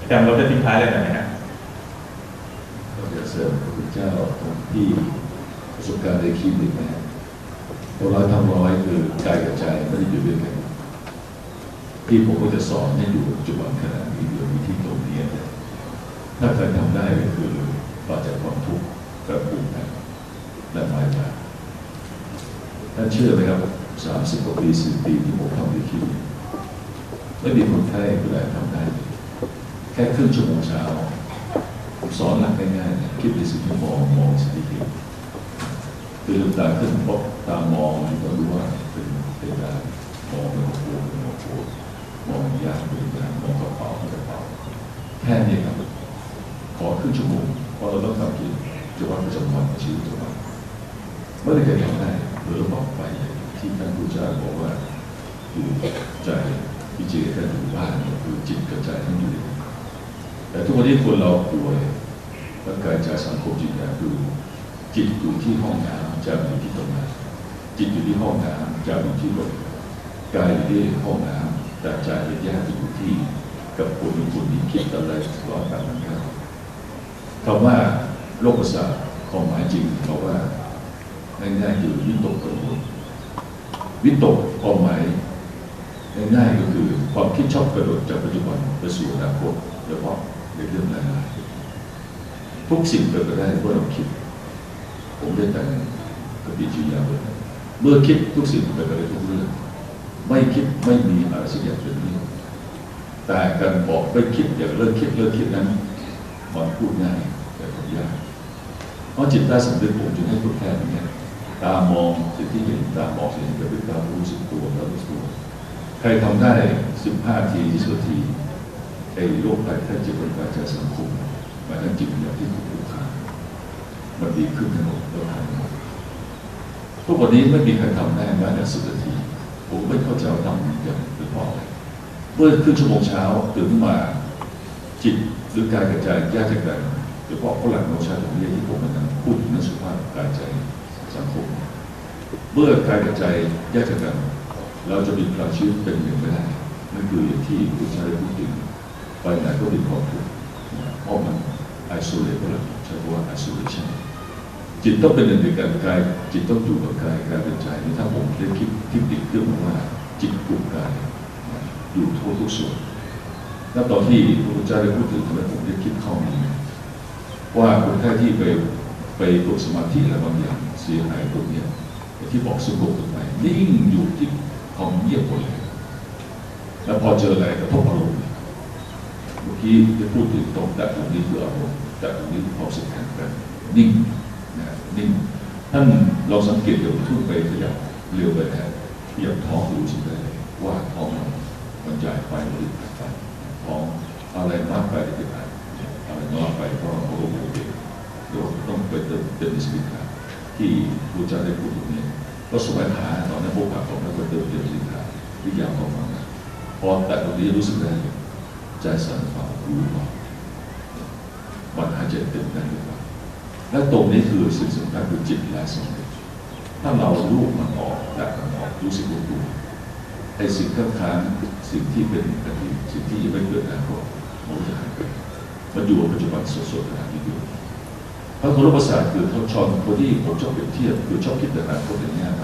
อาจารย์เราจะทิ้งท้ายอะไรหน่อยไหมฮะเราจะเสริมพระพุทธเจ้าตรงที่ประสบการณ์ในคลินิกนะตัวร้อยทำร้อยคือกายกับใจไม่ได้อยู่ด้วยกันที่ผมก็จะสอนให้อยู่ปัจจุบันขณะนี้เดียวมีที่ตรงนี้นะถ้าใครทำได้ก็คือปราศจากความทุกข์กระปุกนะและหมายมาท่านเชื่อไหมครับสามสิบกว่าปีสิบปีที่ผมทำในคลินิก ไม่มีคนไข้คนใดทำได้เลยแค่ครึ่งชั่วโมงเช้าผมสอนหลักง่ายๆคิดในสิ่งที่มองมองสิ่งที่เห็นคือลืมตาขึ้นพบตามองก็รู้ว่าเป็นเป็นการมองเป็นหัวเป็นหัวมองยากเป็นยากมองกระเป๋าเป็นกระเป๋าแค่นี้ครับขอครึ่งชั่วโมงเพราะเราต้องทำกินจะว่าประจำวันชีวิตประจำวันเมื่อไรจะทำได้หรือบอกไปที่ท่านผู้จ้าบอกว่าคือใจ ที่จริงแค่อยู่บ้านคือจิตกับใจทั้งอยู่ด้วยกันแต่ทุกวันนี้คนเราป่วยร่างกายใจสังคมจิตเนี่ยคือจิตอยู่ที่ห้องน้ำใจอยู่ที่ตรงนั้นจิตอยู่ที่ห้องน้ำใจอยู่ที่รถกายอยู่ที่ห้องน้ำแต่ใจเป็นแยกอยู่ที่กับคนคนที่คิดอะไรร้อนแบบนั้นครับคำว่าโรคประสาทความหมายจริงเพราะว่าง่ายๆคือวิตกกังวลวิตกความหมายง่ายๆก็คือ ความคิดชอบกระโดดจากปัจจุบันไปสู่อนาคตโดยเฉพาะในเรื่องรายได้ทุกสิ่งเกิดขึ้นได้เมื่อเราคิด ผมได้แต่งกติจิยาเลยเมื่อคิดทุกสิ่งเกิดขึ้นได้ทุกเรื่องไม่คิดไม่มีอะไรสักอย่างเป็นเรื่องแต่การบอกไม่คิดอย่างเลิกคิดเลิกคิดนั้นมันพูดง่ายแต่ทำยากเพราะจิตใต้สำนึกผมจึงให้พูดแค่นี้ตามองสิ่งที่เห็นตามองสิ่งที่เกิดขึ้นตามรู้สึกตัวแล้วรู้สึกตัว ใครทำได้ 15 ที20นาทีไอ้โรคภัยไข้เจ็บเป็นการจากสังคมหมายถึงจิตวิญญาณที่ถูกคุกคามมันดีขึ้นทั้งหมดแล้วทำหมดทุกวันนี้ไม่มีใครทำได้แม้แต่สิบนาที ผมไม่เข้าใจว่าทำอย่างเป็นเพราะอเมื่อครึ่งชั่วโมงเช้าตื่นขึ้นมาจิตหรือกายกระจายแยกจากกันโดยเฉพาะฝรั่งโนชาตรงนี้ที่ผมกำลังพูดถึงเรื่องสุขภาพกายใจสังคม เมื่อกายกระจายแยกจากกัน เราจะมีพลังชีวิตเป็นหนึ่งไม่ได้นั่นคืออย่างที่คุณชายได้พูดถึงไปไหนก็มีความทุกข์เพราะมันไอโซเลตเราใช้คำว่าไอโซเลชันจิตต้องเป็นหนึ่งในการกายจิตต้องอยู่กับกายกายเป็นใจนี่ถ้าผมได้คิดคิดติดเครื่องมาว่าจิตกลุ่มกายอยู่ทั่วทุกส่วนแล้วตอนที่พระพุทธเจ้าได้พูดถึงทำไมผมได้คิดเข้านี้ว่าคนไข้ที่ไปไปฝึกสมาธิอะไรบางอย่างเสียหายตรงนี้ที่บอกสงบลงไปนิ่งอยู่ที่ ความเงียบหมดเลยแล้วพอเจออะไรกระทบอารมณ์เมื่อกี้จะพูดถึงตรงแต่ตรงนี้คืออารมณ์แต่ตรงนี้คือความสึกแข็งแรนิ่งนะนิ่งท่านเราสังเกตเดี๋ยวทุ่นไปขยับเร็วไปแทนขยับท้องรู้สึกได้เลยว่าท้องมันมันจ่ายไปหรือไปท้องอะไรมากไปจะไปอะไรน้อยไปก็โอ้โหเด็กเดี๋ยวต้องไปเติมเติมสมิธาที่ครูจะได้พูดตรงนี้ก็สมัย มิธาที่ยาวประมาณนั้นพอแต่ตรงนี้รู้สึกได้เลยใจสั่นเปล่ารู้เปล่ามันหายใจเต็มได้หรือเปล่าและตรงนี้คือสิ่งสำคัญคือจิตและสมาธิถ้าเราลูกมันออกแตกมันออกรู้สึกตัวไอ้สิ่งข้างค้างสิ่งที่เป็นอดีตสิ่งที่ยังไม่เกิดอนาคตมันจะหายไปมันอยู่ปัจจุบันสดๆขณะนี้อยู่พระโทรประสาทคือเขาชอนคนที่ผมชอบเปรียบเทียบคือชอบคิดแต่อนาคตอย่างนี้ไป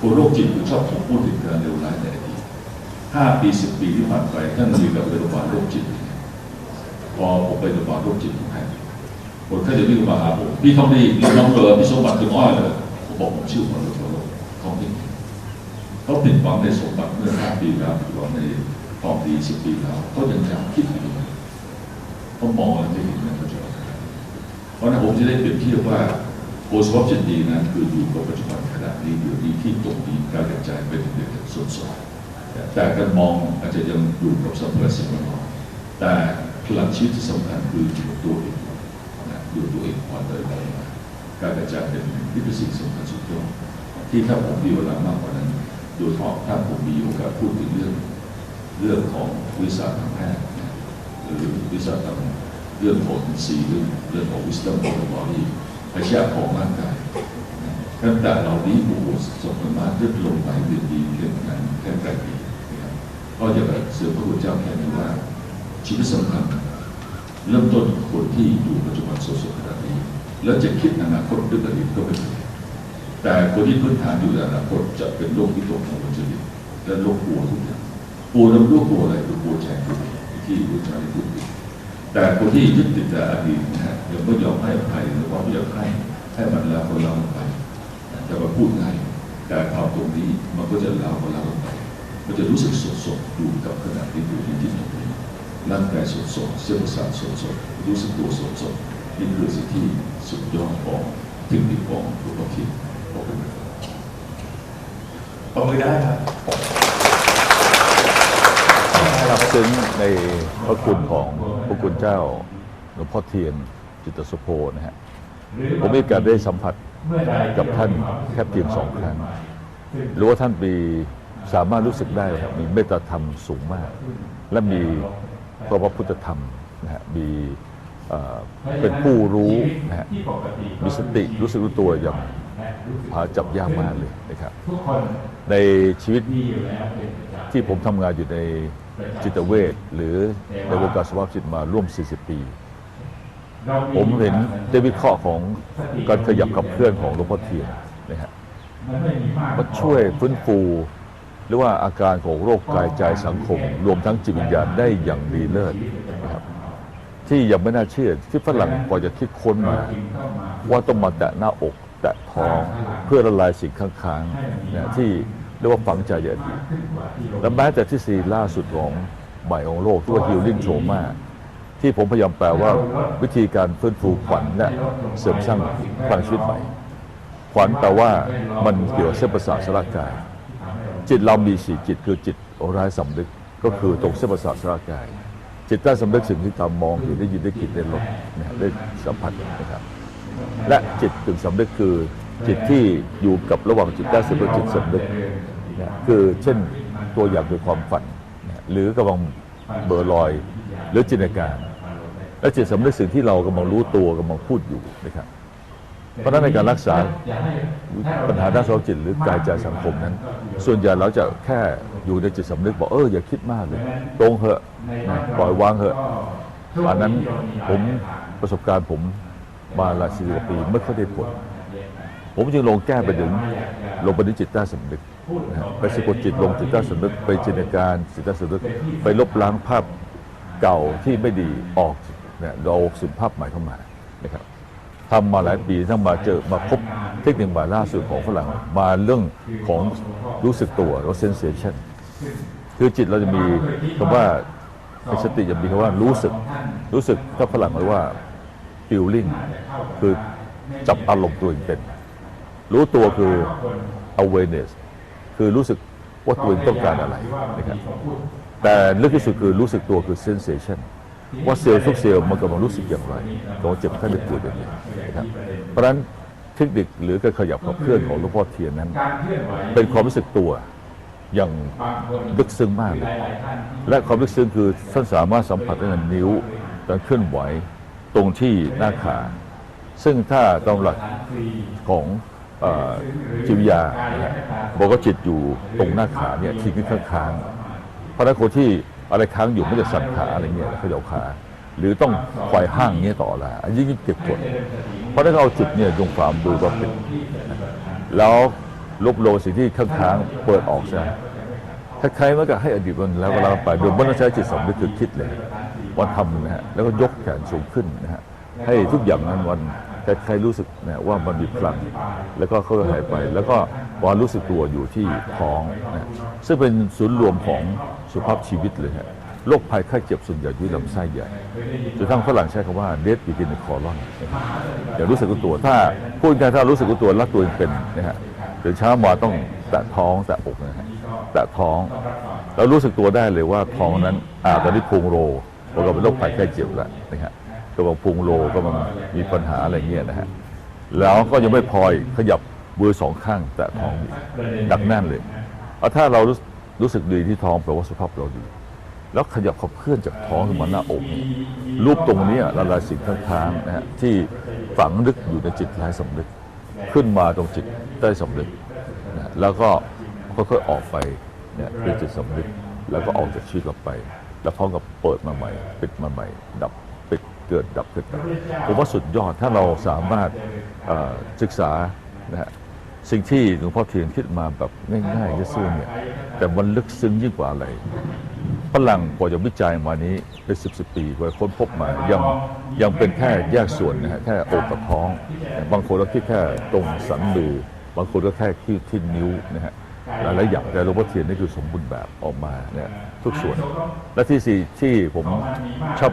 คนโรคจิตคือชอบผมพูดถึงการเลวร้ายในอดีตห้าปีสิบปีที่ผ่านไปท่านมีกับโรงพยาบาลโรคจิต พอผมไปโรงพยาบาลโรคจิตผมให้คนไข้จะวิ่งมาหาผมพี่ทองดีพี่น้องเบอร์พี่สมบัติถึงอ้อยเลยผมบอกผมชื่อคนละคนทองดีเขาผิดหวังในสมบัติเมื่อห้าปีแล้วผิดหวังในทองดีสิบปีแล้วเขายังจำคิดอยู่เขามองอะไรไม่เห็นนะเขาจะเพราะนั้นผมจะได้เปรียบเทียบว่าโพสต์วอปจิตดีนั้นคืออยู่กับปัจจุบัน ณะนี้อยู่ที่ที่ตรงนี้การกระจายเป็นเรื่องส่วนๆแต่การมองอาจจะยังอยู่กับสัมผัสสิ่งแวดล้อมแต่พลังชีวิตที่สำคัญคืออยู่ตัวเองนะอยู่ตัวเองผ่อนเลยไปมาการกระจายเป็นที่เป็นสิ่งสำคัญสุดยอดที่ถ้าผมมีเวลามากกว่านั้น โดยเฉพาะถ้าผมมีโอกาสพูดถึงเรื่องเรื่องของวิชาทางแพทย์หรือวิชาทางเรื่องของสีเรื่องเรื่องของวิสตัมของบอดี้พยาของร่างกาย ตั้งแต่เหล่านี้บุคคลสมมาเรื่อลงไปเรียนดีเรื่องานแค่แปดปีนะครับก็จะแบบเสือพระพุทธเจ้าแค่นี้ว่า ชีวิตสำคัญเริ่มต้นคนที่อยู่ปัจจุบันสดๆขนาดนี้ แล้วจะคิดอนาคตเรื่องอดีตก็ไม่เป็นแต่คนที่พื้นฐานอยู่ในอนาคตจะเป็นโรคที่ตกของมัจะดีและโรคกลัวทุกอย่างกลัวแล้วไม่รู้กลัวอะไรคือกลัวแทนตัวเองที่รู้จักพูดผิดแต่คนที่ยึดติดแต่อดีตนะฮะยังไม่ยอมให้อภัยหรือว่าไม่อยากให้ให้มันแล้วก็แล้วมันไป จะมาพูดง่ายแต่พอตรงนี้มันก็จะแล้วก็แล้วไป มันจะรู้สึกสดสดๆอยู่กับขณะที่อยู่ที่จิตตรงนี้ร่างกายสดสดๆเส้นประสาทสดสดๆรู้สึกตัวสดสดๆนี่คือสิ่งที่สุดยอดของเทคนิคของหลวงพ่อคิดขอบคุณครับปรบมือได้ครับรับซึ้งในพระคุณของพระคุณเจ้าหลวงพ่อเทียนจิตรสุโพนะฮะผมมีโอกาสได้สัมผัส กับท่านแค่เพียงสองครั้งรู้ว่าท่านมีสามารถรู้สึกได้ครับมีเมตตาธรรมสูงมาก และมีพระพุทธธรรมนะฮะมีเอ่อเป็นผู้รู้นะฮะมีสติรู้สึกรู้ตัวอย่างหาจับยากมากเลยนะครับทุกคนในชีวิตดีอยู่แล้วเป็นประจำที่ผมทำงานอยู่ในจิตเวชหรือในวงการสภาพจิตมาร่วม 40 ปีเรา ผมเห็นได้วิเคราะห์ของการขยับกับเคลื่อนของหลวงพ่อเทียนนะฮะมันไม่มีมาช่วยฟื้นฟู หรือว่าอาการของโรคกายใจสังคม รวมทั้งจิตวิญญาณได้อย่างดีเลิศนะครับที่ยังไม่น่าเชื่อที่ฝรั่งกว่าจะคิดค้นมา ว่าต้องมาแตะหน้าอก แตะท้องเพื่อละลายสิ่งค้างๆนะที่เรียกว่าฝังใจอย่างดีและแม้แต่ทฤษฎีล่าสุดของใหม่ของโลกที่ว่า healing trauma ที่ผมพยายามแปลว่าวิธีการฟื้นฟูขวัญและเสริมสร้างพลังชีวิตใหม่ขวัญแปลว่ามันเกี่ยวเส้นประสาทสารกาย จิตเรามีสี่จิตคือจิตร้ายสำนึกก็คือตรงเส้นประสาทสารกาย จิตใต้สำนึกสิ่งที่ตามองเห็นได้ยินได้กลิ่นได้รสได้สัมผัสนะครับ และจิตกึ่งสำนึกคือจิตที่อยู่กับระหว่างจิตใต้สำนึกจิตสำนึกนะคือเช่นตัวอย่างคือความฝัน หรือกำลังเบลอลอย หรือจินตนาการ และจิตสำนึกสิ่งที่เรากำลังรู้ตัวกำลังพูดอยู่นะครับ เพราะฉะนั้นในการรักษาปัญหาด้านสุขภาพจิตหรือกายใจสังคมนั้น ส่วนใหญ่เราจะแค่อยู่ในจิตสำนึกบอกเอออย่าคิดมากเลย ตรงเหอะนะปล่อยวางเหอะอันนั้นผมประสบการณ์ผมมาหลายสิบกว่าปีไม่ค่อยได้ผล ผมจึงลงแก้ไปถึงลงไปที่จิตใต้สำนึกนะฮะไปสะกดจิตลงจิตใต้สำนึกไปจินตนาการจิตใต้สำนึกไปลบล้างภาพเก่าที่ไม่ดีออก เนี่ยเราสินภาพใหม่เข้ามานะครับทำมาหลายปีทั้งมาเจอมาพบเทคนิคใหม่ล่าสุดของฝรั่งมาเรื่องของรู้สึกตัวเรา sensation คือจิตเราจะมีคำว่าในสติจะมีคำว่ารู้สึก รู้สึกถ้าฝรั่งเรียกว่า feeling คือจับอารมณ์ตัวเองเป็น รู้ตัวคือ awareness คือรู้สึกว่าตัวเองต้องการอะไรนะครับแต่ลึกที่สุดคือรู้สึกตัวคือ sensation ว่าเซลล์ทุกเซลล์มันกำลังรู้สึกอย่างไรกำลังเจ็บไข้ได้ป่วยแบบนี้นะครับเพราะฉะนั้นเทคนิคหรือการขยับขับเคลื่อนของหลวงพ่อเทียนนั้น เป็นความรู้สึกตัวอย่างลึกซึ้งมากเลยและความลึกซึ้งคือท่านสามารถสัมผัสได้ในนิ้วการเคลื่อนไหวตรงที่หน้าขา ซึ่งถ้าตามหลักของอจิตวิทยาบอกว่าจิตอยู่ตรงหน้าขาเนี่ยทิ้งขึ้นข้างๆเพราะฉะนั้นคนที่ อะไรค้างอยู่ไม่จะสั่นขาอะไรเงี้ยเขาจะเอาขา หรือต้องควายห้างเงี้ยต่อละอันนี้ยิ่งเก็บกดเพราะฉะนั้นเอาจิตเนี่ยลงฝ่ามือก็เป็นแล้วลบโลสิ่งที่ข้างๆเปิดออกซะถ้าใครมันก็ให้อดีตมันแล้วก็แล้วไปโดยไม่ต้องใช้จิตสำนึกคือคิดเลยว่าทำนะฮะแล้วก็ยกแขนสูงขึ้นนะฮะให้ทุกอย่างนั้นวันใครๆรู้สึกนะว่ามันมีพลังแล้วก็ค่อยๆหายไป แล้วก็วันรู้สึกตัวอยู่ที่ท้องนะฮะซึ่งเป็นศูนย์รวมของ สุขภาพชีวิตเลยฮะโรคภัยไข้เจ็บส่วนใหญ่อยู่ที่ลำไส้ใหญ่จนทั้งฝรั่งใช้คำว่า death begin in colon นอย่ารู้สึกตัว ถ้าพูดง่ายถ้ารู้สึกตัวรักตัวเองเป็นนะฮะตื่นเช้ามาต้องแตะท้องแตะอกนะฮะแตะท้องเรารู้สึกตัวได้เลยว่าท้องนั้นอ่าตอนนี้พุงโลเราก็เป็นโรคภัยไข้เจ็บแล้วนะฮะกำลังพุงโลก็มันมีปัญหาอะไรเงี้ยนะฮะแล้วก็ยังไม่พอยขยับมือสองข้างแต่ท้องดักแน่นเลยเอาถ้าเรา รู้สึกดีที่ท้องแปลว่าสุขภาพเราดี แล้วขยับขับเคลื่อนจากท้องขึ้นมาหน้าอกเนี่ยรูปตรงนี้ละลายสิ่งค้างๆนะฮะที่ฝังลึกอยู่ในจิตร้ายสำนึกขึ้นมาตรงจิตใต้สำนึกนะแล้วก็ค่อยๆออกไปเนี่ยเป็นจิตสำนึกแล้วก็ออกจากชีวิตเราไป แล้วพร้อมกับเปิดมาใหม่ ปิดมาใหม่ ดับปิดเกิดดับเกิดดับผมว่าสุดยอดถ้าเราสามารถศึกษานะฮะสิ่งที่หลวงพ่อเทียนคิดมาแบบง่ายๆซื่อๆเนี่ย แต่มันลึกซึ้งยิ่งกว่าอะไรฝรั่งกว่าจะวิจัยมานี้เป็นสิบสิบปีกว่าค้นพบมายังยังเป็นแค่แยกส่วนนะฮะแค่อกกับท้อง บางคนก็คิดแค่ตรงสันมือบางคนก็แค่ที่ที่นิ้วนะฮะหลายๆอย่างแต่หลวงพ่อเทียนนี่คือสมบูรณ์แบบออกมาเนี่ยทุกส่วน และที่สี่ที่ผมชอบ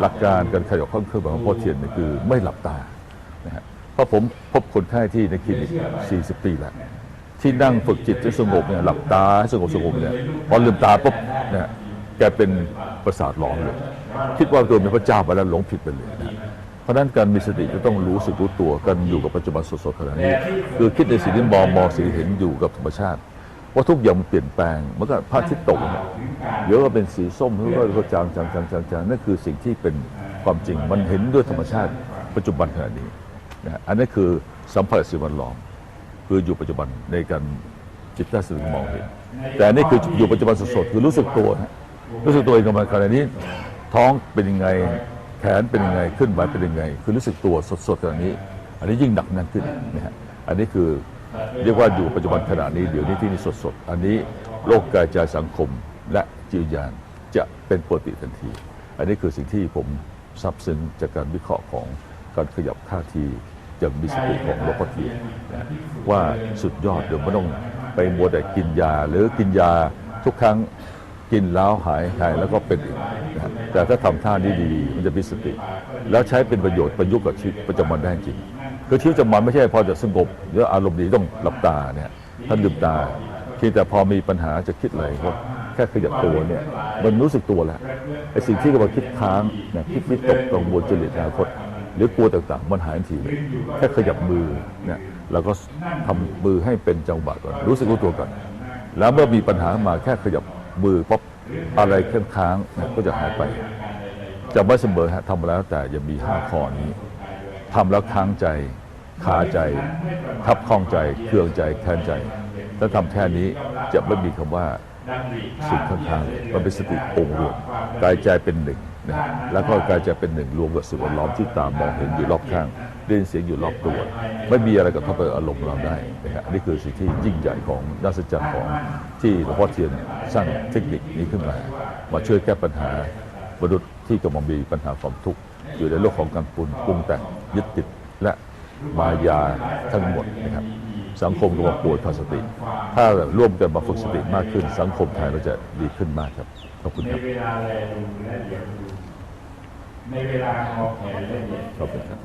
หลักการการขยับข้อเคลื่อนไหวของหลวงพ่อเทียนนี่คือไม่หลับตานะฮะเพราะผมพบคนไข้ที่ในคลินิก40 ปีแล้ว ที่นั่งฝึกจิตให้สงบเนี่ยหลับตาให้สงบสงบเนี่ยพอลืมตาปุ๊บเนี่ยแกเป็นประสาทหลอนเลยคิดว่าตัวเป็นพระเจ้าไปแล้วหลงผิดไปเลยนะเพราะนั้นการมีสติจะต้องรู้สึกรู้ตัวกันอยู่กับปัจจุบันสดๆขณะนี้ คือคิดในสิ่งที่มองมองสิ่งเห็นอยู่กับธรรมชาติว่าทุกอย่างมันเปลี่ยนแปลงเมื่อก็พระอาทิตย์ตกเนี่ยเดี๋ยวก็เป็นสีส้มแล้วก็ก็จางจางจางจางจางนั่นคือสิ่งที่เป็นความจริงมันเห็นด้วยธรรมชาติปัจจุบันขณะนี้นะฮะอันนี้คือสัมผัสสิ่งแวดล้อม คืออยู่ปัจจุบันในการจิตใต้สำนึกมองเห็น แต่นี่คืออยู่ปัจจุบันสดๆคือรู้สึกตัวนะรู้สึกตัวเองกับมันขณะนี้ ท้องเป็นยังไงแขนเป็นยังไงขึ้นไหวเป็นยังไง คือรู้สึกตัวสดๆขณะนี้ อันนี้ยิ่งหนักแน่นขึ้นนะฮะอันนี้คือเรียกว่าอยู่ปัจจุบันขณะนี้เดี๋ยวนี้ที่นี่สดๆอันนี้โลกกายใจสังคมและจิตวิญญาณจะเป็นปกติทันที อันนี้คือสิ่งที่ผมทราบซึ้งจากการวิเคราะห์ของการขยับท่าที อย่างมีสติของหลวงพ่อเทียนนะว่าสุดยอดเดี๋ยวไม่ต้องไปมัวแต่กินยา หรือกินยาทุกครั้งกินแล้วหายหายแล้วก็เป็นอีกนะแต่ถ้าทำท่านี้ดีๆมันจะมีสติ แล้วใช้เป็นประโยชน์ประยุกต์กับชีวิตประจำวันได้จริงคือชีวิตประจำวันไม่ใช่พอจะสงบหรืออารมณ์ดีต้องหลับตาเนี่ยท่านลืมตาเพียงแต่พอมีปัญหาจะคิดอะไรก็แค่ขยับตัวเนี่ยมันรู้สึกตัวแล้วไอ้สิ่งที่กำลังคิดค้างเนี่ยคิดวิตกกังวลจริตอนาคต หรือกลัวต่างๆมันหายทันทีเลยแค่ขยับมือเนี่ยเราก็ทำมือให้เป็นจังหวะก่อนรู้สึกรู้ตัวก่อนแล้วเมื่อมีปัญหามาแค่ขยับมือปั๊บอะไรค้างๆเนี่ยก็จะหายไปจำไว้เสมอฮะทำแล้วแต่อย่ามีห้าข้อนี้ทำแล้วค้างใจขาใจทับข้องใจเครื่องใจแค้นใจถ้าทำแค่นี้จะไม่มีคำว่า สิ่งข้างๆมันเป็นสติองค์รวมกายใจเป็นหนึ่งนะฮะแล้วก็กายใจเป็นหนึ่งรวมกับสิ่งแวดล้อมที่ตามมองเห็นอยู่รอบข้างได้ยินเสียงอยู่รอบตัว ไม่มีอะไรกับเข้าไปอารมณ์เราได้นะฮะนี่คือสิ่งที่ยิ่งใหญ่ของนักสัจจรรย์ของที่หลวงพ่อเทียนสร้างเทคนิคนี้ขึ้นมา มาช่วยแก้ปัญหามนุษย์ที่กำลังมีปัญหาความทุกข์อยู่ในโลกของการปรุงปรุงแต่งยึดติดและมายาทั้งหมดนะครับ สังคมกำลังป่วยขาดสติ ถ้าร่วมกันมาฝึกสติมากขึ้น สังคมไทยเราจะดีขึ้นมากครับ ขอบคุณในครับเวลาแลดูและเดี๋ยวดูในเวลางอแขนและเหยียดขอบคุณครับ